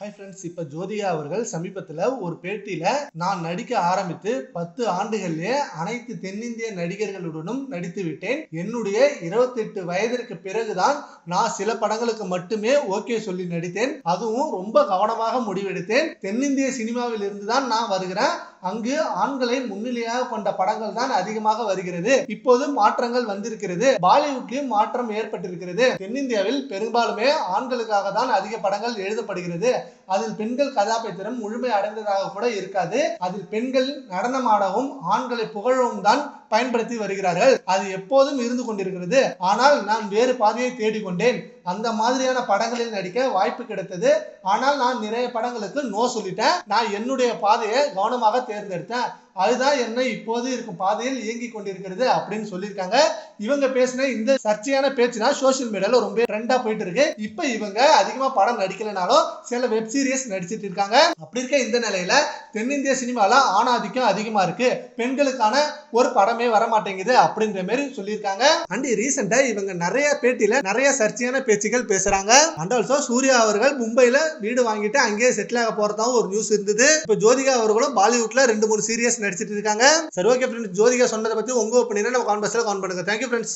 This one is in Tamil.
ஹாய் ஃப்ரெண்ட்ஸ் இப்போ ஜோதிகா அவர்கள் சமீபத்தில் ஒரு பேட்டியில் நான் நடிக்க ஆரம்பித்து பத்து ஆண்டுகளிலே அனைத்து தென்னிந்திய நடிகர்களுடனும் நடித்து விட்டேன். என்னுடைய இருபத்தெட்டு வயதிற்கு பிறகுதான் நான் சில படங்களுக்கு மட்டுமே ஓகே சொல்லி நடித்தேன். அதுவும் ரொம்ப கவனமாக முடிவெடுத்தேன். தென்னிந்திய சினிமாவில் இருந்து தான் நான் வருகிறேன். அங்கு ஆண்களை முன்னிலையாக கொண்ட படங்கள் தான் அதிகமாக வருகிறது. இப்போது மாற்றங்கள் வந்திருக்கிறது. பாலிவுட்லயும் மாற்றம் ஏற்பட்டிருக்கிறது. தென்னிந்தியாவில் பெரும்பாலுமே ஆண்களுக்காக தான் அதிக படங்கள் எழுதப்படுகிறது. அதில் பெண்கள் கதாபாத்திரம் முழுமை அடைந்ததாக கூட இருக்காது. அதில் பெண்கள் நடனமாடவும் ஆண்களை புகழவும் தான் பயன்படுத்தி வருகிறார்கள். அது எப்போதும் இருந்து கொண்டிருக்கிறது. ஆனால் நான் வேறு பாதையை தேடிக்கொண்டேன். அந்த மாதிரியான படங்களில் நடிக்க வாய்ப்பு கிடைத்தது. ஆனால் நான் நிறைய படங்களுக்கு நோ சொல்லிட்டேன். நான் என்னுடைய பாதையை கவனமாக தேர்ந்தெடுத்தேன். அதுதான் என்ன இப்போது இருக்கும் பாதையில் இயங்கி கொண்டிருக்கிறது அப்படின்னு சொல்லியிருக்காங்க. இவங்க பேசின இந்த சர்ச்சையான பேச்சுனா சோஷியல் மீடியால ரொம்ப ட்ரெண்டா போயிட்டு இருக்கு. இப்போ இவங்க அதிகமா படம் நடிக்கலைனாலும் சில வெப் சீரிஸ் நடிச்சிட்டு இருக்காங்க. அப்படி இருக்க இந்த நிலையில தென்னிந்திய சினிமால ஆணாதிக்கம் அதிகமா இருக்கு. பெண்களுக்கான ஒரு படமே வர மாட்டேங்குது அப்படின்ற மாதிரி சொல்லியிருக்காங்க. அண்ட் ரீசெண்டா இவங்க நிறைய பேட்டியில நிறைய சர்ச்சையான பேச்சுகள் பேசுறாங்க. அண்ட் ஆல்சோ சூர்யா அவர்கள் மும்பையில வீடு வாங்கிட்டு அங்கேயே செட்டில் ஆக போறதாவும் ஒரு நியூஸ் இருந்தது. இப்போ ஜோதிகா அவர்களும் பாலிவுட்ல ரெண்டு மூணு சீரியஸ் நடிச்சிட்டு இருக்காங்க. சரி ஓகே ஃப்ரெண்ட்ஸ் ஜோதிகா சொன்னதை பத்தி உங்க ஒப்பீனியனை நம்ம கான்பர்ஸ்ல கான் பண்ணுங்க. Thank you friends